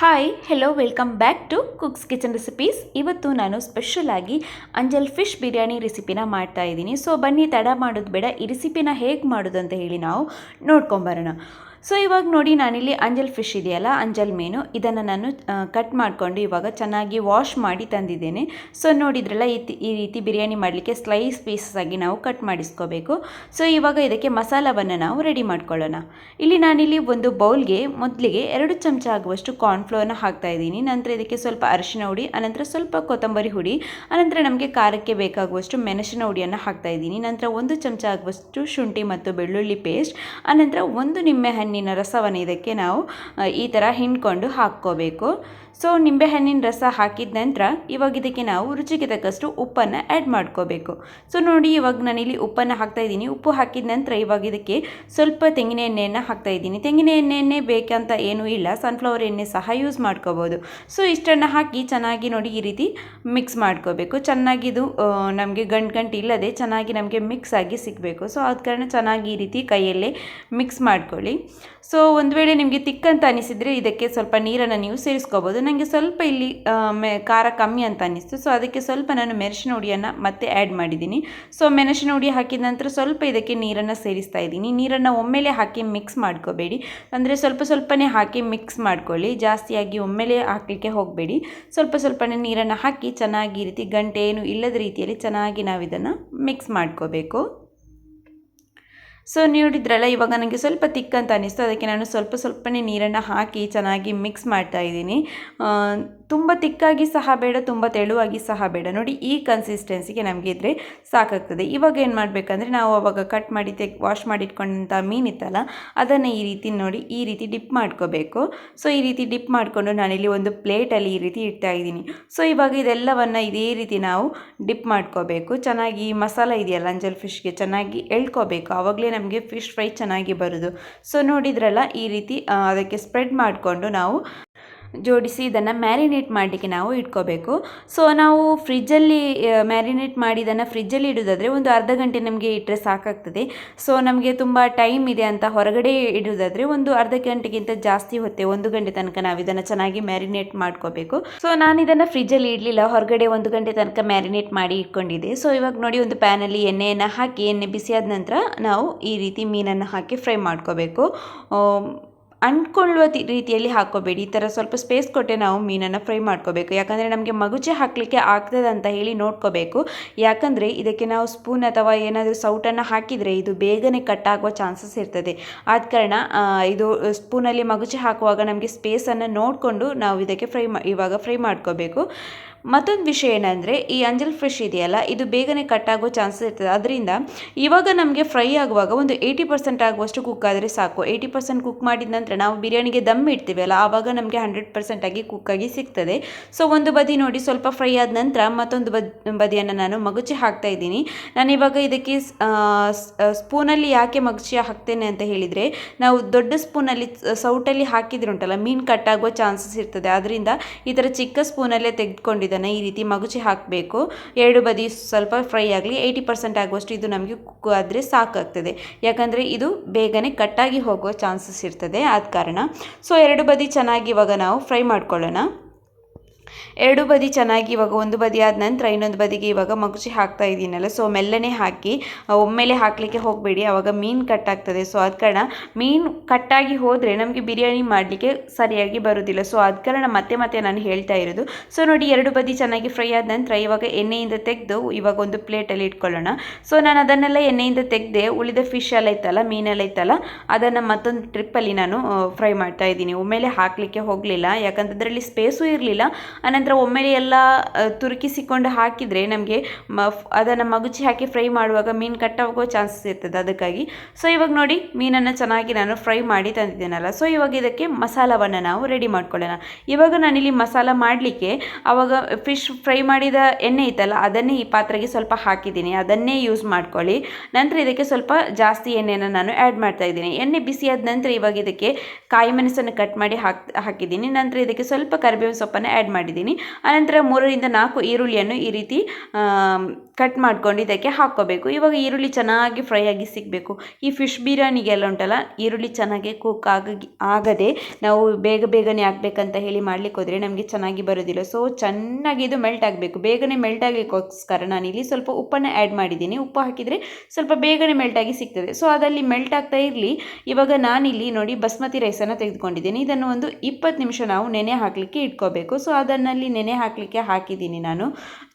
Hi hello welcome back to cooks kitchen recipes ಇವತ್ತು ನಾನು special ಆಗಿ ಅಂಜಲ್ ಫಿಶ್ ಬಿರಿಯಾನಿ ರೆಸಿಪಿನ ಮಾಡ್ತಾ ಇದ್ದೀನಿ. ಸೊ ಬನ್ನಿ, ತಡ ಮಾಡೋದು ಬೇಡ. ಈ ರೆಸಿಪಿನ ಹೇಗೆ ಮಾಡೋದು ಅಂತ ಹೇಳಿ ನಾವು ನೋಡ್ಕೊಂಬರೋಣ. ಸೊ ಇವಾಗ ನೋಡಿ ನಾನಿಲ್ಲಿ ಅಂಜಲ್ ಫಿಶ್ ಇದೆಯಲ್ಲ, ಅಂಜಲ್ ಮೀನು. ಇದನ್ನು ನಾನು ಕಟ್ ಮಾಡಿಕೊಂಡು ಇವಾಗ ಚೆನ್ನಾಗಿ ವಾಶ್ ಮಾಡಿ ತಂದಿದ್ದೇನೆ. ಸೊ ನೋಡಿದ್ರಲ್ಲ, ಈ ರೀತಿ ಬಿರಿಯಾನಿ ಮಾಡಲಿಕ್ಕೆ ಸ್ಲೈಸ್ ಪೀಸಸ್ ಆಗಿ ನಾವು ಕಟ್ ಮಾಡಿಸ್ಕೋಬೇಕು. ಸೊ ಇವಾಗ ಇದಕ್ಕೆ ಮಸಾಲವನ್ನು ನಾವು ರೆಡಿ ಮಾಡ್ಕೊಳ್ಳೋಣ. ಇಲ್ಲಿ ನಾನಿಲ್ಲಿ ಒಂದು ಬೌಲ್ಗೆ ಮೊದಲಿಗೆ ಎರಡು ಚಮಚ ಆಗುವಷ್ಟು ಕಾರ್ನ್ಫ್ಲೋರ್ನ ಹಾಕ್ತಾ ಇದ್ದೀನಿ. ನಂತರ ಇದಕ್ಕೆ ಸ್ವಲ್ಪ ಅರಿಶಿನ ಹುಡಿ ಅನಂತರ ಸ್ವಲ್ಪ ಕೊತ್ತಂಬರಿ ಹುಡಿ ಅನಂತರ ನಮಗೆ ಖಾರಕ್ಕೆ ಬೇಕಾಗುವಷ್ಟು ಮೆಣಸಿನ ಹುಡಿಯನ್ನು ಹಾಕ್ತಾ ಇದ್ದೀನಿ. ನಂತರ ಒಂದು ಚಮಚ ಆಗುವಷ್ಟು ಶುಂಠಿ ಮತ್ತು ಬೆಳ್ಳುಳ್ಳಿ ಪೇಸ್ಟ್ ಅನಂತರ ಒಂದು ನಿಂಬೆ ಹಣ್ಣಿನ ರಸವನ್ನು ಇದಕ್ಕೆ ನಾವು ಈ ಥರ ಹಿಂಡ್ಕೊಂಡು ಹಾಕ್ಕೋಬೇಕು. ಸೊ ನಿಂಬೆಹಣ್ಣಿನ ರಸ ಹಾಕಿದ ನಂತರ ಇವಾಗ ಇದಕ್ಕೆ ನಾವು ರುಚಿಗೆ ತಕ್ಕಷ್ಟು ಉಪ್ಪನ್ನು ಆ್ಯಡ್ ಮಾಡ್ಕೋಬೇಕು. ಸೊ ನೋಡಿ ಇವಾಗ ನಾನಿಲ್ಲಿ ಉಪ್ಪನ್ನು ಹಾಕ್ತಾ ಇದ್ದೀನಿ. ಉಪ್ಪು ಹಾಕಿದ ನಂತರ ಇವಾಗ ಇದಕ್ಕೆ ಸ್ವಲ್ಪ ತೆಂಗಿನ ಎಣ್ಣೆಯನ್ನು ಹಾಕ್ತಾ ಇದ್ದೀನಿ. ತೆಂಗಿನ ಎಣ್ಣೆಯನ್ನೇ ಬೇಕಂತ ಏನೂ ಇಲ್ಲ. ಸನ್ಫ್ಲವರ್ ಎಣ್ಣೆ ಸಹ ಯೂಸ್ ಮಾಡ್ಕೋಬೋದು. ಸೊ ಇಷ್ಟನ್ನು ಹಾಕಿ ಚೆನ್ನಾಗಿ ನೋಡಿ ಈ ರೀತಿ ಮಿಕ್ಸ್ ಮಾಡ್ಕೋಬೇಕು. ಚೆನ್ನಾಗಿ ಇದು ನಮಗೆ ಗಂಟು ಗಂಟು ಇಲ್ಲದೆ ಚೆನ್ನಾಗಿ ನಮಗೆ ಮಿಕ್ಸ್ ಆಗಿ ಸಿಗಬೇಕು. ಸೊ ಆದ ಕಾರಣ ಚೆನ್ನಾಗಿ ಈ ರೀತಿ ಕೈಯಲ್ಲೇ ಮಿಕ್ಸ್ ಮಾಡ್ಕೊಳ್ಳಿ. ಸೊ ಒಂದು ವೇಳೆ ನಿಮಗೆ ತಿಕ್ಕಂತ ಅನಿಸಿದರೆ ಇದಕ್ಕೆ ಸ್ವಲ್ಪ ನೀರನ್ನು ನೀವು ಸೇರಿಸ್ಕೋಬೋದು. ನನಗೆ ಸ್ವಲ್ಪ ಇಲ್ಲಿ ಮೆ, ಖಾರ ಕಮ್ಮಿ ಅಂತ ಅನ್ನಿಸ್ತು. ಸೊ ಅದಕ್ಕೆ ಸ್ವಲ್ಪ ನಾನು ಮೆಣಸಿನ ಹುಡಿಯನ್ನು ಮತ್ತೆ ಆ್ಯಡ್ ಮಾಡಿದ್ದೀನಿ. ಸೊ ಮೆಣಸಿನ ಹುಡಿ ಹಾಕಿದ ನಂತರ ಸ್ವಲ್ಪ ಇದಕ್ಕೆ ನೀರನ್ನು ಸೇರಿಸ್ತಾ ಇದ್ದೀನಿ. ನೀರನ್ನು ಒಮ್ಮೆಲೆ ಹಾಕಿ ಮಿಕ್ಸ್ ಮಾಡ್ಕೋಬೇಡಿ. ಅಂದರೆ ಸ್ವಲ್ಪ ಸ್ವಲ್ಪನೇ ಹಾಕಿ ಮಿಕ್ಸ್ ಮಾಡ್ಕೊಳ್ಳಿ. ಜಾಸ್ತಿಯಾಗಿ ಒಮ್ಮೆಲೆ ಹಾಕಲಿಕ್ಕೆ ಹೋಗಬೇಡಿ. ಸ್ವಲ್ಪ ಸ್ವಲ್ಪನೇ ನೀರನ್ನು ಹಾಕಿ ಚೆನ್ನಾಗಿ ರೀತಿ ಗಂಟೆ ಏನು ಇಲ್ಲದ ರೀತಿಯಲ್ಲಿ ಚೆನ್ನಾಗಿ ನಾವು ಇದನ್ನು ಮಿಕ್ಸ್ ಮಾಡ್ಕೋಬೇಕು. ಸೊ ನೋಡಿದ್ರಲ್ಲ, ಇವಾಗ ನನಗೆ ಸ್ವಲ್ಪ ತಿಕ್ಕಂತ ಅನ್ನಿಸ್ತು ಅದಕ್ಕೆ ನಾನು ಸ್ವಲ್ಪ ಸ್ವಲ್ಪನೇ ನೀರನ್ನು ಹಾಕಿ ಚೆನ್ನಾಗಿ ಮಿಕ್ಸ್ ಮಾಡ್ತಾ ಇದ್ದೀನಿ. ತುಂಬ ತಿಕ್ಕಾಗಿ ಸಹ ಬೇಡ, ತುಂಬ ತೆಳುವಾಗಿ ಸಹ ಬೇಡ. ನೋಡಿ, ಈ ಕನ್ಸಿಸ್ಟೆನ್ಸಿಗೆ ನಮಗೆ ಇದ್ದರೆ ಸಾಕಾಗ್ತದೆ. ಇವಾಗ ಏನು ಮಾಡಬೇಕಂದ್ರೆ ನಾವು ಅವಾಗ ಕಟ್ ಮಾಡಿ ತೆಗ್ ವಾಶ್ ಮಾಡಿಟ್ಕೊಂಡಂಥ ಮೀನಿತ್ತಲ್ಲ ಅದನ್ನು ಈ ರೀತಿ ನೋಡಿ, ಈ ರೀತಿ ಡಿಪ್ ಮಾಡ್ಕೋಬೇಕು. ಸೊ ಈ ರೀತಿ ಡಿಪ್ ಮಾಡಿಕೊಂಡು ನಾನಿಲ್ಲಿ ಒಂದು ಪ್ಲೇಟಲ್ಲಿ ಈ ರೀತಿ ಇಡ್ತಾ ಇದ್ದೀನಿ. ಸೊ ಇವಾಗ ಇದೆಲ್ಲವನ್ನು ಇದೇ ರೀತಿ ನಾವು ಡಿಪ್ ಮಾಡ್ಕೋಬೇಕು. ಚೆನ್ನಾಗಿ ಮಸಾಲ ಇದೆಯಲ್ಲ, ಅಂಜಲ್ ಫಿಶ್ಗೆ ಚೆನ್ನಾಗಿ ಎಳ್ಕೋಬೇಕು. ಆವಾಗಲೇ ನಮಗೆ ಫಿಶ್ ಫ್ರೈ ಚೆನ್ನಾಗಿ ಬರೋದು. ಸೊ ನೋಡಿದ್ರಲ್ಲ, ಈ ರೀತಿ ಅದಕ್ಕೆ ಸ್ಪ್ರೆಡ್ ಮಾಡಿಕೊಂಡು ನಾವು ಜೋಡಿಸಿ ಇದನ್ನು ಮ್ಯಾರಿನೇಟ್ ಮಾಡಲಿಕ್ಕೆ ನಾವು ಇಟ್ಕೋಬೇಕು. ಸೊ ನಾವು ಫ್ರಿಜ್ಜಲ್ಲಿ ಮ್ಯಾರಿನೇಟ್ ಮಾಡಿ ಇದನ್ನು ಫ್ರಿಜ್ಜಲ್ಲಿ ಇಡೋದಾದರೆ ಒಂದು ಅರ್ಧ ಗಂಟೆ ನಮಗೆ ಇಟ್ಟರೆ ಸಾಕಾಗ್ತದೆ. ಸೊ ನಮಗೆ ತುಂಬ ಟೈಮ್ ಇದೆ ಅಂತ ಹೊರಗಡೆ ಇಡೋದಾದರೆ ಒಂದು ಅರ್ಧ ಗಂಟೆಗಿಂತ ಜಾಸ್ತಿ ಹೊತ್ತೆ ಒಂದು ಗಂಟೆ ತನಕ ನಾವು ಇದನ್ನು ಚೆನ್ನಾಗಿ ಮ್ಯಾರಿನೇಟ್ ಮಾಡ್ಕೋಬೇಕು. ಸೊ ನಾನು ಇದನ್ನು ಫ್ರಿಜ್ಜಲ್ಲಿ ಇಡಲಿಲ್ಲ, ಹೊರಗಡೆ ಒಂದು ಗಂಟೆ ತನಕ ಮ್ಯಾರಿನೇಟ್ ಮಾಡಿ ಇಟ್ಕೊಂಡಿದ್ದೆ. ಸೊ ಇವಾಗ ನೋಡಿ ಒಂದು ಪ್ಯಾನಲ್ಲಿ ಎಣ್ಣೆಯನ್ನು ಹಾಕಿ, ಎಣ್ಣೆ ಬಿಸಿಯಾದ ನಂತರ ನಾವು ಈ ರೀತಿ ಮೀನನ್ನು ಹಾಕಿ ಫ್ರೈ ಮಾಡ್ಕೋಬೇಕು. ಅಂಟ್ಕೊಳ್ಳುವ ರೀತಿಯಲ್ಲಿ ಹಾಕ್ಕೋಬೇಡಿ. ಈ ಥರ ಸ್ವಲ್ಪ ಸ್ಪೇಸ್ ಕೊಟ್ಟೆ ನಾವು ಮೀನನ್ನು ಫ್ರೈ ಮಾಡ್ಕೋಬೇಕು. ಯಾಕಂದರೆ ನಮಗೆ ಮಗುಚೆ ಹಾಕಲಿಕ್ಕೆ ಆಗ್ತದೆ ಅಂತ ಹೇಳಿ ನೋಡ್ಕೋಬೇಕು. ಯಾಕಂದರೆ ಇದಕ್ಕೆ ನಾವು ಸ್ಪೂನ್ ಅಥವಾ ಏನಾದರೂ ಸೌಟನ್ನು ಹಾಕಿದರೆ ಇದು ಬೇಗನೆ ಕಟ್ ಆಗುವ ಚಾನ್ಸಸ್ ಇರ್ತದೆ. ಆದ ಕಾರಣ ಇದು ಸ್ಪೂನಲ್ಲಿ ಮಗುಚೆ ಹಾಕುವಾಗ ನಮಗೆ ಸ್ಪೇಸನ್ನು ನೋಡಿಕೊಂಡು ನಾವು ಇದಕ್ಕೆ ಫ್ರೈ ಮಾ ಇವಾಗ ಫ್ರೈ ಮಾಡ್ಕೋಬೇಕು. ಮತ್ತೊಂದು ವಿಷಯ ಏನಂದರೆ, ಈ ಅಂಜಲ್ ಫಿಶ್ ಇದೆಯಲ್ಲ, ಇದು ಬೇಗನೆ ಕಟ್ ಆಗೋ ಚಾನ್ಸಸ್ ಇರ್ತದೆ. ಅದರಿಂದ ಇವಾಗ ನಮಗೆ ಫ್ರೈ ಆಗುವಾಗ ಒಂದು ಏಯ್ಟಿ ಪರ್ಸೆಂಟ್ ಆಗುವಷ್ಟು ಕುಕ್ ಆದರೆ ಸಾಕು. ಏಯ್ಟಿ ಪರ್ಸೆಂಟ್ ಕುಕ್ ಮಾಡಿದ ನಂತರ ನಾವು ಬಿರಿಯಾನಿಗೆ ದಮ್ ಇಡ್ತೀವಲ್ಲ ಆವಾಗ ನಮಗೆ ಹಂಡ್ರೆಡ್ ಕುಕ್ ಆಗಿ ಸಿಗ್ತದೆ. ಸೊ ಒಂದು ಬದಿ ನೋಡಿ, ಸ್ವಲ್ಪ ಫ್ರೈ ಆದ ನಂತರ ಮತ್ತೊಂದು ಬದ್, ಬದಿಯನ್ನು ನಾನು ಮಗುಚಿ ಹಾಕ್ತಾ ಇದ್ದೀನಿ. ನಾನು ಇವಾಗ ಇದಕ್ಕೆ ಸ್ಪೂನಲ್ಲಿ ಯಾಕೆ ಮಗುಚಿ ಹಾಕ್ತೇನೆ ಅಂತ ಹೇಳಿದರೆ, ನಾವು ದೊಡ್ಡ ಸ್ಪೂನಲ್ಲಿ ಸೌಟಲ್ಲಿ ಹಾಕಿದ್ರೆ ಉಂಟಲ್ಲ ಮೀನು ಕಟ್ ಆಗುವ ಚಾನ್ಸಸ್ ಇರ್ತದೆ. ಅದರಿಂದ ಈ ಥರ ಚಿಕ್ಕ ಸ್ಪೂನಲ್ಲೇ ತೆಗೆದುಕೊಂಡು ಇದನ್ನು ಈ ರೀತಿ ಮಗುಚಿ ಹಾಕಬೇಕು. ಎರಡು ಬದಿ ಸ್ವಲ್ಪ ಫ್ರೈ ಆಗಲಿ ಏಯ್ಟಿ ಪರ್ಸೆಂಟ್ ಆಗುವಷ್ಟು ಇದು ನಮಗೆ ಕುಕ್ ಆದರೆ ಸಾಕಾಗ್ತದೆ. ಯಾಕಂದರೆ ಇದು ಬೇಗನೆ ಕಟ್ಟಾಗಿ ಹೋಗೋ ಚಾನ್ಸಸ್ ಇರ್ತದೆ, ಆದ ಕಾರಣ. ಸೊ ಎರಡು ಬದಿ ಚೆನ್ನಾಗಿ ಇವಾಗ ನಾವು ಫ್ರೈ ಮಾಡ್ಕೊಳ್ಳೋಣ. ಎರಡು ಬದಿ ಚೆನ್ನಾಗಿ ಇವಾಗ ಒಂದು ಬದಿ ಆದ ನಂತರ ಇನ್ನೊಂದು ಬದಿಗೆ ಇವಾಗ ಮಗುಚಿ ಹಾಕ್ತಾ ಇದ್ದೀನಲ್ಲ. ಸೊ ಮೆಲ್ಲನೆ ಹಾಕಿ ಒಮ್ಮೆಲೆ ಹಾಕಲಿಕ್ಕೆ ಹೋಗಬೇಡಿ. ಆವಾಗ ಮೀನು ಕಟ್ ಆಗ್ತದೆ. ಸೊ ಆದ ಕಾರಣ ಮೀನು ಕಟ್ಟಾಗಿ ಹೋದರೆ ನಮಗೆ ಬಿರಿಯಾನಿ ಮಾಡಲಿಕ್ಕೆ ಸರಿಯಾಗಿ ಬರೋದಿಲ್ಲ. ಸೊ ಆದ ಕಾರಣ ಮತ್ತೆ ಮತ್ತೆ ನಾನು ಹೇಳ್ತಾ ಇರೋದು. ಸೊ ನೋಡಿ, ಎರಡು ಬದಿ ಚೆನ್ನಾಗಿ ಫ್ರೈ ಆದ ನಂತರ ಇವಾಗ ಎಣ್ಣೆಯಿಂದ ತೆಗೆದು ಇವಾಗ ಒಂದು ಪ್ಲೇಟಲ್ಲಿ ಇಟ್ಕೊಳ್ಳೋಣ. ಸೊ ನಾನು ಅದನ್ನೆಲ್ಲ ಎಣ್ಣೆಯಿಂದ ತೆಗೆದೆ ಉಳಿದ ಫಿಶ್ ಎಲ್ಲ ಇತ್ತಲ್ಲ ಮೀನೆಲ್ಲ ಇತ್ತಲ್ಲ ಅದನ್ನು ಮತ್ತೊಂದು ಟ್ರಿಪ್ಪಲ್ಲಿ ನಾನು ಫ್ರೈ ಮಾಡ್ತಾ ಇದ್ದೀನಿ. ಒಮ್ಮೆಲೆ ಹಾಕಲಿಕ್ಕೆ ಹೋಗಲಿಲ್ಲ. ಯಾಕಂದ್ರೆ ಅದರಲ್ಲಿ ಸ್ಪೇಸು ಇರಲಿಲ್ಲ. ಅನಂತರ ಒಮ್ಮೆಲೆ ಎಲ್ಲ ತುರುಕಿಸಿಕೊಂಡು ಹಾಕಿದರೆ ನಮಗೆ ಮ ಅದನ್ನು ಮಗುಚಿ ಹಾಕಿ ಫ್ರೈ ಮಾಡುವಾಗ ಮೀನು ಕಟ್ಟಾಗೋ ಚಾನ್ಸಸ್ ಇರ್ತದೆ ಅದಕ್ಕಾಗಿ. ಸೊ ಇವಾಗ ನೋಡಿ ಮೀನನ್ನು ಚೆನ್ನಾಗಿ ನಾನು ಫ್ರೈ ಮಾಡಿ ತಂದಿದ್ದೇನಲ್ಲ. ಸೊ ಇವಾಗ ಇದಕ್ಕೆ ಮಸಾಲವನ್ನು ನಾವು ರೆಡಿ ಮಾಡ್ಕೊಳ್ಳೋಣ. ಇವಾಗ ನಾನಿಲ್ಲಿ ಮಸಾಲ ಮಾಡಲಿಕ್ಕೆ ಆವಾಗ ಫಿಶ್ ಫ್ರೈ ಮಾಡಿದ ಎಣ್ಣೆ ಇತ್ತಲ್ಲ ಅದನ್ನೇ ಈ ಪಾತ್ರೆಗೆ ಸ್ವಲ್ಪ ಹಾಕಿದ್ದೀನಿ. ಅದನ್ನೇ ಯೂಸ್ ಮಾಡ್ಕೊಳ್ಳಿ. ನಂತರ ಇದಕ್ಕೆ ಸ್ವಲ್ಪ ಜಾಸ್ತಿ ಎಣ್ಣೆಯನ್ನು ನಾನು ಆ್ಯಡ್ ಮಾಡ್ತಾ ಇದ್ದೀನಿ. ಎಣ್ಣೆ ಬಿಸಿಯಾದ ನಂತರ ಇವಾಗ ಇದಕ್ಕೆ ಕಾಯಿ ಮೆಣಸನ್ನು ಕಟ್ ಮಾಡಿ ಹಾಕ್, ಹಾಕಿದ್ದೀನಿ. ನಂತರ ಇದಕ್ಕೆ ಸ್ವಲ್ಪ ಕರಿಬೇವಿನ ಸೊಪ್ಪನ್ನು ಆ್ಯಡ್ ಮಾಡಿದ್ದೀನಿ. ಆನಂತರ ಮೂರರಿಂದ ನಾಲ್ಕು ಈರುಳ್ಳಿಯನ್ನು ಈ ರೀತಿ ಕಟ್ ಮಾಡ್ಕೊಂಡು ಇದಕ್ಕೆ ಹಾಕ್ಕೋಬೇಕು. ಇವಾಗ ಈರುಳ್ಳಿ ಚೆನ್ನಾಗಿ ಫ್ರೈ ಆಗಿ ಸಿಗಬೇಕು. ಈ ಫಿಶ್ ಬಿರಿಯಾನಿಗೆಲ್ಲ ಉಂಟಲ್ಲ, ಈರುಳ್ಳಿ ಚೆನ್ನಾಗಿ ಕುಕ್ ಆಗಿ, ಆಗದೆ ನಾವು ಬೇಗ ಬೇಗನೆ ಹಾಕ್ಬೇಕಂತ ಹೇಳಿ ಮಾಡ್ಲಿಕ್ಕೆ ಹೋದರೆ ನಮಗೆ ಚೆನ್ನಾಗಿ ಬರೋದಿಲ್ಲ. ಸೊ ಚೆನ್ನಾಗಿ ಇದು ಮೆಲ್ಟ್ ಆಗಬೇಕು. ಬೇಗನೆ ಮೆಲ್ಟ್ ಆಗಲಿಕ್ಕೋಸ್ಕರ ನಾನಿಲ್ಲಿ ಸ್ವಲ್ಪ ಉಪ್ಪನ್ನು ಆ್ಯಡ್ ಮಾಡಿದ್ದೀನಿ. ಉಪ್ಪು ಹಾಕಿದರೆ ಸ್ವಲ್ಪ ಬೇಗನೆ ಮೆಲ್ಟ್ ಆಗಿ ಸಿಗ್ತದೆ. ಸೊ ಅದಲ್ಲಿ ಮೆಲ್ಟ್ ಆಗ್ತಾ ಇರಲಿ. ಇವಾಗ ನಾನಿಲ್ಲಿ ನೋಡಿ, ಬಸ್ಮತಿ ರೈಸನ್ನು ತೆಗೆದುಕೊಂಡಿದ್ದೀನಿ. ಇದನ್ನು ಒಂದು ಇಪ್ಪತ್ತು ನಿಮಿಷ ನಾವು ನೆನೆ ಹಾಕಲಿಕ್ಕೆ ಇಟ್ಕೋಬೇಕು. ಸೊ ಅದನ್ನಲ್ಲಿ ನೆನೆ ಹಾಕಲಿಕ್ಕೆ ಹಾಕಿದ್ದೀನಿ ನಾನು.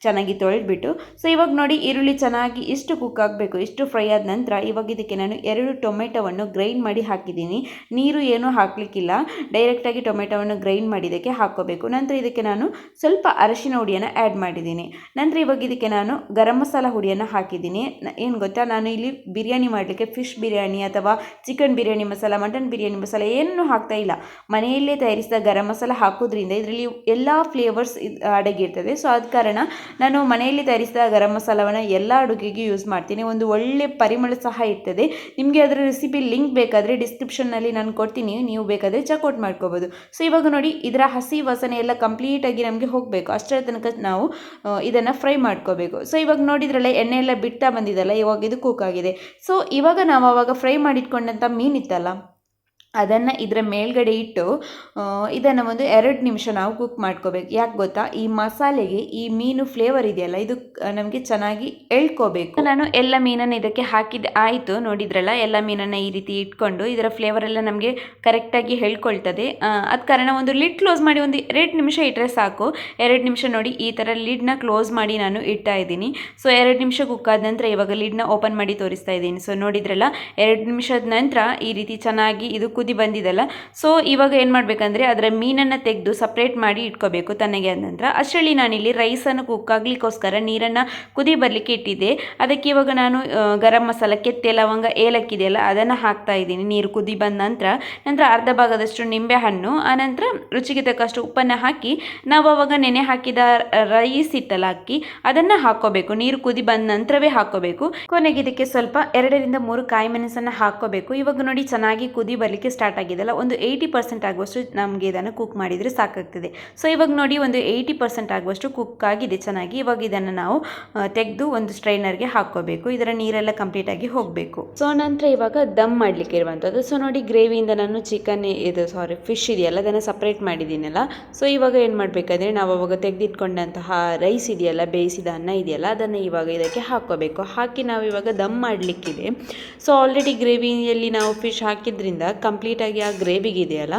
ಚೆನ್ನಾಗಿ ತೊಳೆದ್ಬಿಟ್ಟು. ಸೊ ಇವಾಗ ನೋಡಿ ಈರುಳ್ಳಿ ಚೆನ್ನಾಗಿ ಇಷ್ಟು ಕುಕ್ ಆಗಬೇಕು, ಇಷ್ಟು ಫ್ರೈ ಆದ ನಂತರ ಇವಾಗ ಇದಕ್ಕೆ ನಾನು ಎರಡು ಟೊಮೆಟೊವನ್ನು ಗ್ರೈಂಡ್ ಮಾಡಿ ಹಾಕಿದ್ದೀನಿ. ನೀರು ಏನೂ ಹಾಕಲಿಕ್ಕಿಲ್ಲ. ಡೈರೆಕ್ಟಾಗಿ ಟೊಮೆಟೊವನ್ನು ಗ್ರೈಂಡ್ ಮಾಡಿ ಇದಕ್ಕೆ ಹಾಕೋಬೇಕು ನಂತರ ಇದಕ್ಕೆ ನಾನು ಸ್ವಲ್ಪ ಅರಶಿನ ಹುಡಿಯನ್ನು ಆ್ಯಡ್ ಮಾಡಿದ್ದೀನಿ. ನಂತರ ಇವಾಗ ಇದಕ್ಕೆ ನಾನು ಗರಂ ಮಸಾಲ ಹುಡಿಯನ್ನು ಹಾಕಿದ್ದೀನಿ. ಏನು ಗೊತ್ತಾ? ನಾನು ಇಲ್ಲಿ ಬಿರಿಯಾನಿ ಮಾಡಲಿಕ್ಕೆ ಫಿಶ್ ಬಿರಿಯಾನಿ ಅಥವಾ ಚಿಕನ್ ಬಿರಿಯಾನಿ ಮಸಾಲ ಮಟನ್ ಬಿರಿಯಾನಿ ಮಸಾಲ ಏನೂ ಹಾಕ್ತಾ ಇಲ್ಲ. ಮನೆಯಲ್ಲೇ ತಯಾರಿಸಿದ ಗರಂ ಮಸಾಲ ಹಾಕೋದ್ರಿಂದ ಇದರಲ್ಲಿ ಎಲ್ಲ ಫ್ಲೇವರ್ಸ್ ಅಡಗಿರ್ತದೆ ಸೊ ಆದ ಕಾರಣ ನಾನು ಮನೆಯಲ್ಲಿ ತಯಾರಿಸಿದ ಗರಂ ಮಸಾಲವನ್ನು ಎಲ್ಲ ಅಡುಗೆಗೆ ಯೂಸ್ ಮಾಡ್ತೀನಿ. ಒಂದು ಒಳ್ಳೆ ಪರಿಮಳ ಸಹ ಇರ್ತದೆ. ನಿಮಗೆ ಅದರ ರೆಸಿಪಿ ಲಿಂಕ್ ಬೇಕಾದರೆ ಡಿಸ್ಕ್ರಿಪ್ಷನ್ನಲ್ಲಿ ನಾನು ಕೊಡ್ತೀನಿ. ನೀವು ಬೇಕಾದರೆ ಚೆಕ್ಔಟ್ ಮಾಡ್ಕೋಬೋದು. ಸೊ ಇವಾಗ ನೋಡಿ, ಇದರ ಹಸಿ ವಾಸನೆ ಎಲ್ಲ ಕಂಪ್ಲೀಟಾಗಿ ನಮಗೆ ಹೋಗಬೇಕು. ಅಷ್ಟರ ತನಕ ನಾವು ಇದನ್ನು ಫ್ರೈ ಮಾಡ್ಕೋಬೇಕು. ಸೊ ಇವಾಗ ನೋಡಿದ್ರಲ್ಲ ಎಣ್ಣೆ ಎಲ್ಲ ಬಿಡ್ತಾ ಬಂದಿದ್ದಲ್ಲ ಇವಾಗ ಇದು ಕುಕ್ ಆಗಿದೆ. ಸೊ ಇವಾಗ ನಾವು ಅವಾಗ ಫ್ರೈ ಮಾಡಿಟ್ಕೊಂಡಂಥ ಮೀನಿತ್ತಲ್ಲ ಅದನ್ನು ಇದರ ಮೇಲ್ಗಡೆ ಇಟ್ಟು ಇದನ್ನು ಒಂದು ಎರಡು ನಿಮಿಷ ನಾವು ಕುಕ್ ಮಾಡ್ಕೋಬೇಕು. ಯಾಕೆ ಗೊತ್ತಾ? ಈ ಮಸಾಲೆಗೆ ಈ ಮೀನು ಫ್ಲೇವರ್ ಇದೆಯಲ್ಲ, ಇದು ನಮಗೆ ಚೆನ್ನಾಗಿ ಎಳ್ಕೋಬೇಕು. ನಾನು ಎಲ್ಲ ಮೀನನ್ನು ಇದಕ್ಕೆ ಹಾಕಿದ, ಆಯಿತು. ನೋಡಿದ್ರಲ್ಲ, ಎಲ್ಲ ಮೀನನ್ನು ಈ ರೀತಿ ಇಟ್ಕೊಂಡು ಇದರ ಫ್ಲೇವರ್ ಎಲ್ಲ ನಮಗೆ ಕರೆಕ್ಟಾಗಿ ಹೇಳ್ಕೊಳ್ತದೆ. ಅದ ಕಾರಣ ಒಂದು ಲಿಡ್ ಕ್ಲೋಸ್ ಮಾಡಿ ಒಂದು ಎರಡು ನಿಮಿಷ ಇಟ್ಟರೆ ಸಾಕು. ಎರಡು ನಿಮಿಷ ನೋಡಿ ಈ ಥರ ಲಿಡ್ನ ಕ್ಲೋಸ್ ಮಾಡಿ ನಾನು ಇಡ್ತಾ ಇದ್ದೀನಿ. ಸೊ ಎರಡು ನಿಮಿಷ ಕುಕ್ ಆದ ನಂತರ ಇವಾಗ ಲಿಡ್ನ ಓಪನ್ ಮಾಡಿ ತೋರಿಸ್ತಾ ಇದ್ದೀನಿ. ಸೊ ನೋಡಿದ್ರಲ್ಲ, ಎರಡು ನಿಮಿಷದ ನಂತರ ಈ ರೀತಿ ಚೆನ್ನಾಗಿ ಇದು ಬಂದಿದೆಲ್ಲ. ಸೊ ಇವಾಗ ಏನು ಮಾಡಬೇಕಂದ್ರೆ ಅದರ ಮೀನನ್ನು ತೆಗೆದು ಸಪ್ರೇಟ್ ಮಾಡಿ ಇಟ್ಕೋಬೇಕು ತನಗೆ ಆದ ನಂತರ. ಅಷ್ಟರಲ್ಲಿ ನಾನಿಲ್ಲಿ ರೈಸನ್ನು ಕುಕ್ ಆಗಲಿಕ್ಕೋಸ್ಕರ ನೀರನ್ನು ಕುದಿ ಬರಲಿಕ್ಕೆ ಇಟ್ಟಿದ್ದೆ. ಅದಕ್ಕೆ ಇವಾಗ ನಾನು ಗರಂ ಮಸಾಲ, ಕೆತ್ತೆ, ಲವಂಗ ಏಲಕ್ಕಿದೆಯಲ್ಲ ಅದನ್ನು ಹಾಕ್ತಾ ಇದ್ದೀನಿ. ನೀರು ಕುದಿ ಬಂದ ನಂತರ ನಂತರ ಅರ್ಧ ಭಾಗದಷ್ಟು ನಿಂಬೆ ಹಣ್ಣು ಆನಂತರ ರುಚಿಗೆ ತಕ್ಕಷ್ಟು ಉಪ್ಪನ್ನು ಹಾಕಿ, ನಾವು ಅವಾಗ ನೆನೆ ಹಾಕಿದ ರೈಸ್ ಇತ್ತಲ್ಲ ಅಕ್ಕಿ ಅದನ್ನು ಹಾಕ್ಕೋಬೇಕು. ನೀರು ಕುದಿ ಬಂದ ನಂತರವೇ ಹಾಕೋಬೇಕು ಕೊನೆಗೆ ಇದಕ್ಕೆ ಸ್ವಲ್ಪ ಎರಡರಿಂದ ಮೂರು ಕಾಯಿ ಮೆಣಸನ್ನು ಹಾಕೋಬೇಕು ಇವಾಗ ನೋಡಿ ಚೆನ್ನಾಗಿ ಕುದಿ ಬರಲಿಕ್ಕೆ ಸ್ಟಾರ್ಟ್ ಆಗಿದೆಲ್ಲ ಒಂದು ಏಯ್ಟಿ ಪರ್ಸೆಂಟ್ ಆಗುವಷ್ಟು ನಮಗೆ ಇದನ್ನು ಕುಕ್ ಮಾಡಿದರೆ ಸಾಕಾಗ್ತದೆ. ಸೊ ಇವಾಗ ನೋಡಿ ಒಂದು ಏಯ್ಟಿ ಪರ್ಸೆಂಟ್ ಆಗುವಷ್ಟು ಕುಕ್ ಆಗಿದೆ, ಚೆನ್ನಾಗಿ. ಇವಾಗ ಇದನ್ನು ನಾವು ತೆಗೆದು ಒಂದು ಸ್ಟ್ರೈನರ್ಗೆ ಹಾಕ್ಕೋಬೇಕು. ಇದರ ನೀರೆಲ್ಲ ಕಂಪ್ಲೀಟ್ ಆಗಿ ಹೋಗಬೇಕು. ಸೊ ನಂತರ ಇವಾಗ ದಮ್ ಮಾಡಲಿಕ್ಕೆ ಇರುವಂಥದ್ದು. ಸೊ ನೋಡಿ ಗ್ರೇವಿಯಿಂದ ನಾನು ಚಿಕನ್ ಇದು ಸಾರಿ ಫಿಶ್ ಇದೆಯಲ್ಲ, ಅದನ್ನು ಸಪ್ರೇಟ್ ಮಾಡಿದ್ದೀನಲ್ಲ. ಸೊ ಇವಾಗ ಏನು ಮಾಡಬೇಕಂದ್ರೆ, ನಾವು ಅವಾಗ ತೆಗೆದಿಟ್ಕೊಂಡಂತಹ ರೈಸ್ ಇದೆಯಲ್ಲ, ಬೇಯಿಸಿದ ಅನ್ನ ಇದೆಯಲ್ಲ, ಅದನ್ನು ಇವಾಗ ಇದಕ್ಕೆ ಹಾಕೋಬೇಕು ಹಾಕಿ ನಾವು ಇವಾಗ ದಮ್ ಮಾಡಲಿಕ್ಕಿದೆ. ಸೊ ಆಲ್ರೆಡಿ ಗ್ರೇವಿಯಲ್ಲಿ ನಾವು ಫಿಶ್ ಹಾಕಿದ್ರಿಂದ ಕಂಪ್ಲೀಟಾಗಿ ಆ ಗ್ರೇವಿಗಿದೆಯಲ್ಲ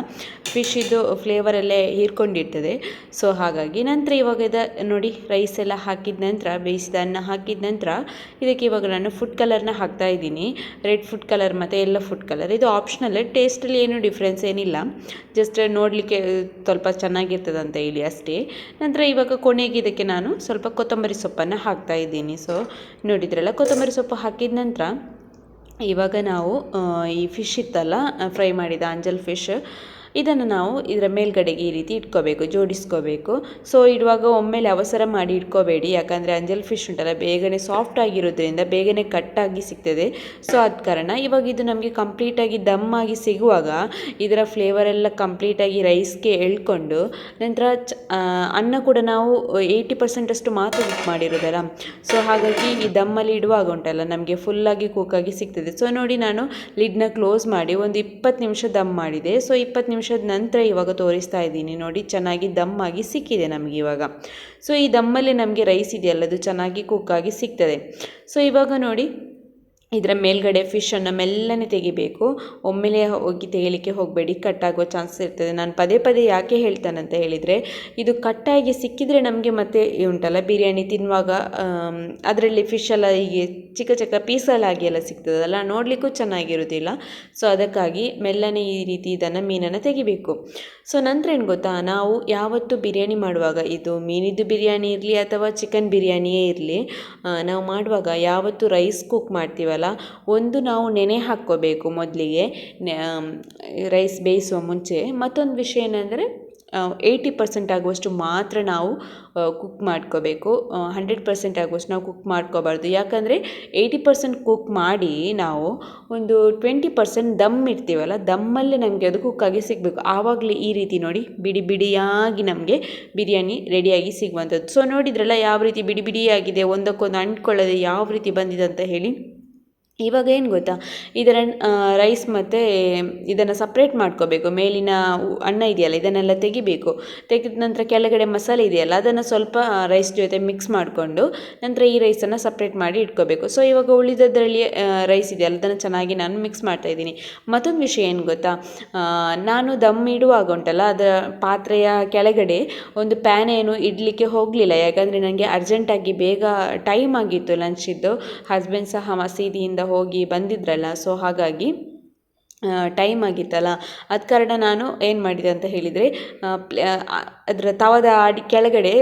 ಇದೆಯಲ್ಲ ಇದು ಫ್ಲೇವರಲ್ಲೇ ಹೀರ್ಕೊಂಡಿರ್ತದೆ. ಸೊ ಹಾಗಾಗಿ ನಂತರ ಇವಾಗ ಇದು ನೋಡಿ ರೈಸ್ ಎಲ್ಲ ಹಾಕಿದ ನಂತರ, ಬೇಯಿಸಿದ ಅನ್ನ ಹಾಕಿದ ನಂತರ, ಇದಕ್ಕೆ ಇವಾಗ ನಾನು ಫುಡ್ ಕಲರ್ನ ಹಾಕ್ತಾ ಇದ್ದೀನಿ. ರೆಡ್ ಫುಡ್ ಕಲರ್ ಮತ್ತು ಎಲ್ಲ ಫುಡ್ ಕಲರ್ ಇದು ಆಪ್ಷನಲ್ ಟೇಸ್ಟಲ್ಲಿ ಏನೂ ಡಿಫ್ರೆನ್ಸ್ ಏನಿಲ್ಲ. ಜಸ್ಟ್ ನೋಡಲಿಕ್ಕೆ ಸ್ವಲ್ಪ ಚೆನ್ನಾಗಿರ್ತದೆ ಅಂತ ಹೇಳಿ ಅಷ್ಟೇ. ನಂತರ ಇವಾಗ ಕೊನೆಗೆ ಇದಕ್ಕೆ ನಾನು ಸ್ವಲ್ಪ ಕೊತ್ತಂಬರಿ ಸೊಪ್ಪನ್ನು ಹಾಕ್ತಾ ಇದ್ದೀನಿ. ಸೊ ನೋಡಿದ್ರಲ್ಲ, ಕೊತ್ತಂಬರಿ ಸೊಪ್ಪು ಹಾಕಿದ ನಂತರ ಇವಾಗ ನಾವು ಈ ಫಿಶ್ ಇತ್ತಲ್ಲ ಫ್ರೈ ಮಾಡಿದ ಅಂಜಲ್ ಫಿಶ್ ಇದನ್ನು ನಾವು ಇದರ ಮೇಲ್ಗಡೆಗೆ ಈ ರೀತಿ ಇಟ್ಕೋಬೇಕು, ಜೋಡಿಸ್ಕೋಬೇಕು. ಸೊ ಇಡುವಾಗ ಒಮ್ಮೆಲೆ ಅವಸರ ಮಾಡಿ ಇಟ್ಕೋಬೇಡಿ. ಯಾಕಂದರೆ ಅಂಜಲ್ ಫಿಶ್ ಉಂಟಲ್ಲ, ಬೇಗನೆ ಸಾಫ್ಟ್ ಆಗಿರೋದ್ರಿಂದ ಬೇಗನೆ ಕಟ್ಟಾಗಿ ಸಿಗ್ತದೆ. ಸೊ ಆದ ಕಾರಣ ಇವಾಗ ಇದು ನಮಗೆ ಕಂಪ್ಲೀಟಾಗಿ ದಮ್ ಆಗಿ ಸಿಗುವಾಗ ಇದರ ಫ್ಲೇವರ್ ಎಲ್ಲ ಕಂಪ್ಲೀಟಾಗಿ ರೈಸ್ಗೆ ಎಳ್ಕೊಂಡು ನಂತರ ಅನ್ನ ಕೂಡ ನಾವು ಏಯ್ಟಿ ಪರ್ಸೆಂಟಷ್ಟು ಮಾತ್ರ ಕುಕ್ ಮಾಡಿರೋದಲ್ಲ. ಸೊ ಹಾಗಾಗಿ ಈ ದಮ್ಮಲ್ಲಿ ಇಡುವಾಗ ಉಂಟಲ್ಲ, ನಮಗೆ ಫುಲ್ಲಾಗಿ ಕುಕ್ಕಾಗಿ ಸಿಗ್ತದೆ. ಸೊ ನೋಡಿ ನಾನು ಲಿಡ್ನ ಕ್ಲೋಸ್ ಮಾಡಿ ಒಂದು ಇಪ್ಪತ್ತು ನಿಮಿಷ ದಮ್ ಮಾಡಿದೆ. ಸೊ ಇಪ್ಪತ್ತು ನಿಮಿಷ ನಿಮಿಷದ ನಂತರ ಇವಾಗ ತೋರಿಸ್ತಾ ಇದ್ದೀನಿ. ನೋಡಿ, ಚೆನ್ನಾಗಿ ದಮ್ಮಾಗಿ ಸಿಕ್ಕಿದೆ ನಮಗೆ ಇವಾಗ. ಸೊ ಈ ದಮ್ಮಲ್ಲಿ ನಮಗೆ ರೈಸ್ ಇದೆಯಲ್ಲ, ಅದು ಚೆನ್ನಾಗಿ ಕುಕ್ಕಾಗಿ ಸಿಗ್ತದೆ. ಸೊ ಇವಾಗ ನೋಡಿ ಇದರ ಮೇಲ್ಗಡೆ ಫಿಶನ್ನು ಮೆಲ್ಲನೆ ತೆಗಿಬೇಕು. ಒಮ್ಮೆಲೆ ಹೋಗಿ ತೆಗಿಲಿಕ್ಕೆ ಹೋಗಬೇಡಿ ಕಟ್ಟಾಗುವ ಚಾನ್ಸಸ್ ಇರ್ತದೆ. ನಾನು ಪದೇ ಪದೇ ಯಾಕೆ ಹೇಳ್ತಾನಂತ ಹೇಳಿದರೆ, ಇದು ಕಟ್ಟಾಗಿ ಸಿಕ್ಕಿದರೆ ನಮಗೆ ಮತ್ತೆ ಉಂಟಲ್ಲ, ಬಿರಿಯಾನಿ ತಿನ್ನುವಾಗ ಅದರಲ್ಲಿ ಫಿಶೆಲ್ಲ ಹೀಗೆ ಚಿಕ್ಕ ಚಿಕ್ಕ ಪೀಸಲ್ಲಾಗಿ ಎಲ್ಲ ಸಿಗ್ತದಲ್ಲ ನೋಡಲಿಕ್ಕೂ ಚೆನ್ನಾಗಿರೋದಿಲ್ಲ. ಸೊ ಅದಕ್ಕಾಗಿ ಮೆಲ್ಲನೆ ಈ ರೀತಿ ಇದನ್ನು ಮೀನನ್ನು ತೆಗಿಬೇಕು. ಸೊ ನಂತರ ಏನು ಗೊತ್ತಾ? ನಾವು ಯಾವತ್ತು ಬಿರಿಯಾನಿ ಮಾಡುವಾಗ, ಇದು ಮೀನಿದ್ದು ಬಿರಿಯಾನಿ ಇರಲಿ ಅಥವಾ ಚಿಕನ್ ಬಿರಿಯಾನಿಯೇ ಇರಲಿ ನಾವು ಮಾಡುವಾಗ ಯಾವತ್ತು ರೈಸ್ ಕುಕ್ ಮಾಡ್ತೀವಲ್ಲ ಒಂದು ನಾವು ನೆನೆ ಹಾಕ್ಕೋಬೇಕು ಮೊದಲಿಗೆ. ರೈಸ್ ಬೇಯಿಸುವ ಮುಂಚೆ. ಮತ್ತೊಂದು ವಿಷಯ ಏನಂದರೆ ಏಯ್ಟಿ ಪರ್ಸೆಂಟ್ ಆಗುವಷ್ಟು ಮಾತ್ರ ನಾವು ಕುಕ್ ಮಾಡ್ಕೋಬೇಕು. ಹಂಡ್ರೆಡ್ ಪರ್ಸೆಂಟ್ ಆಗುವಷ್ಟು ನಾವು ಕುಕ್ ಮಾಡ್ಕೋಬಾರ್ದು. ಯಾಕಂದರೆ, ಏಯ್ಟಿ ಪರ್ಸೆಂಟ್ ಕುಕ್ ಮಾಡಿ ನಾವು ಒಂದು ಟ್ವೆಂಟಿ ಪರ್ಸೆಂಟ್ ದಮ್ ಇಡ್ತೀವಲ್ಲ, ದಮ್ಮಲ್ಲಿ ನಮಗೆ ಅದು ಕುಕ್ಕಾಗಿ ಸಿಗಬೇಕು. ಆವಾಗಲೇ ಈ ರೀತಿ ನೋಡಿ, ಬಿಡಿ ಬಿಡಿಯಾಗಿ ನಮಗೆ ಬಿರಿಯಾನಿ ರೆಡಿಯಾಗಿ ಸಿಗುವಂಥದ್ದು. ಸೊ ನೋಡಿದ್ರಲ್ಲ ಯಾವ ರೀತಿ ಬಿಡಿ ಬಿಡಿಯಾಗಿದೆ, ಒಂದಕ್ಕೊಂದು ಅಂಟ್ಕೊಳ್ಳದೆ ಯಾವ ರೀತಿ ಬಂದಿದೆ ಅಂತ ಹೇಳಿ. ಇವಾಗ ಏನು ಗೊತ್ತಾ? ಇದರ ರೈಸ್ ಮತ್ತು ಇದನ್ನು ಸಪ್ರೇಟ್ ಮಾಡ್ಕೋಬೇಕು. ಮೇಲಿನ ಅನ್ನ ಇದೆಯಲ್ಲ, ಇದನ್ನೆಲ್ಲ ತೆಗಿಬೇಕು. ತೆಗೆದ ನಂತರ ಕೆಳಗಡೆ ಮಸಾಲೆ ಇದೆಯಲ್ಲ, ಅದನ್ನು ಸ್ವಲ್ಪ ರೈಸ್ ಜೊತೆ ಮಿಕ್ಸ್ ಮಾಡಿಕೊಂಡು ನಂತರ ಈ ರೈಸನ್ನು ಸಪ್ರೇಟ್ ಮಾಡಿ ಇಟ್ಕೋಬೇಕು. ಸೊ ಇವಾಗ ಉಳಿದದ್ರಲ್ಲಿ ರೈಸ್ ಇದೆಯಲ್ಲ, ಅದನ್ನು ಚೆನ್ನಾಗಿ ನಾನು ಮಿಕ್ಸ್ ಮಾಡ್ತಾ ಇದ್ದೀನಿ. ಮತ್ತೊಂದು ವಿಷಯ ಏನು ಗೊತ್ತಾ? ನಾನು ದಮ್ ಇಡುವಾಗ ಉಂಟಲ್ಲ ಅದರ ಪಾತ್ರೆಯ ಕೆಳಗಡೆ ಒಂದು ಪ್ಯಾನ್ ಏನು ಇಡಲಿಕ್ಕೆ ಹೋಗಲಿಲ್ಲ. ಯಾಕಂದರೆ ನನಗೆ ಅರ್ಜೆಂಟಾಗಿ ಬೇಗ ಟೈಮ್ ಆಗಿತ್ತು ಲಂಚಿದ್ದು ಹಸ್ಬೆಂಡ್ ಸಹ ಮಸೀದಿಯಿಂದ ಹೋಗಿ ಬಂದಿದ್ರಲ್ಲ ಸೊ ಹಾಗಾಗಿ ಟೈಮ್ ಆಗಿತ್ತಲ್ಲ. ಅದ ಕಾರಣ ನಾನು ಏನು ಮಾಡಿದೆ ಅಂತ ಹೇಳಿದರೆ ಅದರ ತವದ ಅಡಿ ಕೆಳಗಡೆ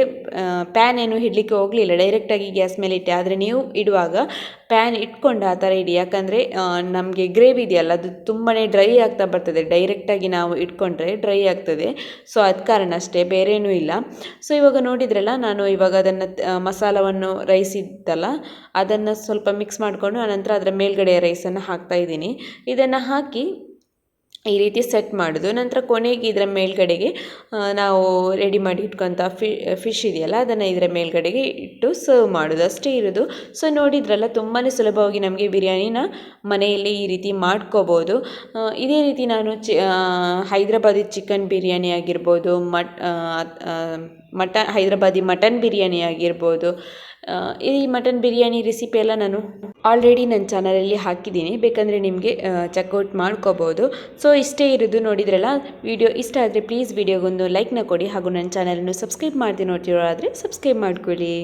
ಪ್ಯಾನ್ ಏನು ಇಡಲಿಕ್ಕೆ ಹೋಗಲಿಲ್ಲ. ಡೈರೆಕ್ಟಾಗಿ ಗ್ಯಾಸ್ ಮೇಲೆ ಇಟ್ಟೆ. ಆದರೆ ನೀವು ಇಡುವಾಗ ಪ್ಯಾನ್ ಇಟ್ಕೊಂಡು ಆ ಥರ ಇಡಿ. ಯಾಕಂದರೆ ನಮಗೆ ಗ್ರೇವಿ ಇದೆಯಲ್ಲ, ಅದು ತುಂಬಾ ಡ್ರೈ ಆಗ್ತಾ ಬರ್ತದೆ. ಡೈರೆಕ್ಟಾಗಿ ನಾವು ಇಟ್ಕೊಂಡ್ರೆ ಡ್ರೈ ಆಗ್ತದೆ. ಸೊ ಅದ ಕಾರಣ ಅಷ್ಟೇ. ಬೇರೇನೂ ಇಲ್ಲ. ಸೊ ಇವಾಗ ನೋಡಿದ್ರಲ್ಲ, ನಾನು ಇವಾಗ ಅದನ್ನು ಮಸಾಲವನ್ನು ರೈಸ್ ಇತ್ತಲ್ಲ, ಅದನ್ನು ಸ್ವಲ್ಪ ಮಿಕ್ಸ್ ಮಾಡಿಕೊಂಡು ಆನಂತರ ಅದರ ಮೇಲ್ಗಡೆ ರೈಸನ್ನು ಹಾಕ್ತಾ ಇದ್ದೀನಿ. ಇದನ್ನು ಹಾಕಿ ಈ ರೀತಿ ಸೆಟ್ ಮಾಡೋದು. ನಂತರ ಕೊನೆಗೆ ಇದರ ಮೇಲ್ಗಡೆಗೆ ನಾವು ರೆಡಿ ಮಾಡಿ ಇಟ್ಕೊಂಥ ಫಿ ಫಿಶ್ ಇದೆಯಲ್ಲ, ಅದನ್ನು ಇದರ ಮೇಲ್ಗಡೆಗೆ ಇಟ್ಟು ಸರ್ವ್ ಮಾಡೋದು. ಅಷ್ಟೇ ಇರೋದು. ಸೊ ನೋಡಿದ್ರಲ್ಲ ತುಂಬಾ ಸುಲಭವಾಗಿ ನಮಗೆ ಬಿರಿಯಾನಿನ ಮನೆಯಲ್ಲಿ ಈ ರೀತಿ ಮಾಡ್ಕೋಬೋದು. ಇದೇ ರೀತಿ ನಾನು ಚಿ ಹೈದ್ರಾಬಾದಿ ಚಿಕನ್ ಬಿರಿಯಾನಿ ಆಗಿರ್ಬೋದು, ಮಟ್ ಮಟ, ಹೈದ್ರಾಬಾದಿ ಮಟನ್ ಬಿರಿಯಾನಿ ಆಗಿರ್ಬೋದು. ಈ ಮಟನ್ ಬಿರಿಯಾನಿ ರೆಸಿಪಿ ಎಲ್ಲ ನಾನು ಆಲ್ರೆಡಿ ನನ್ನ ಚಾನಲಲ್ಲಿ ಹಾಕಿದ್ದೀನಿ. ಬೇಕಂದರೆ ನಿಮಗೆ ಚೆಕ್ಔಟ್ ಮಾಡ್ಕೋಬೋದು. ಸೊ ಇಷ್ಟೇ ಇರೋದು ನೋಡಿದ್ರಲ್ಲ, ವಿಡಿಯೋ ಇಷ್ಟ ಆದರೆ ಪ್ಲೀಸ್ ವಿಡಿಯೋಗೊಂದು ಲೈಕ್ನ ಕೊಡಿ ಹಾಗೂ ನನ್ನ ಚಾನಲನ್ನು ಸಬ್ಸ್ಕ್ರೈಬ್ ಮಾಡ್ದೆ ನೋಡ್ತಿರೋ ಆದರೆ ಸಬ್ಸ್ಕ್ರೈಬ್ ಮಾಡ್ಕೊಳ್ಳಿ.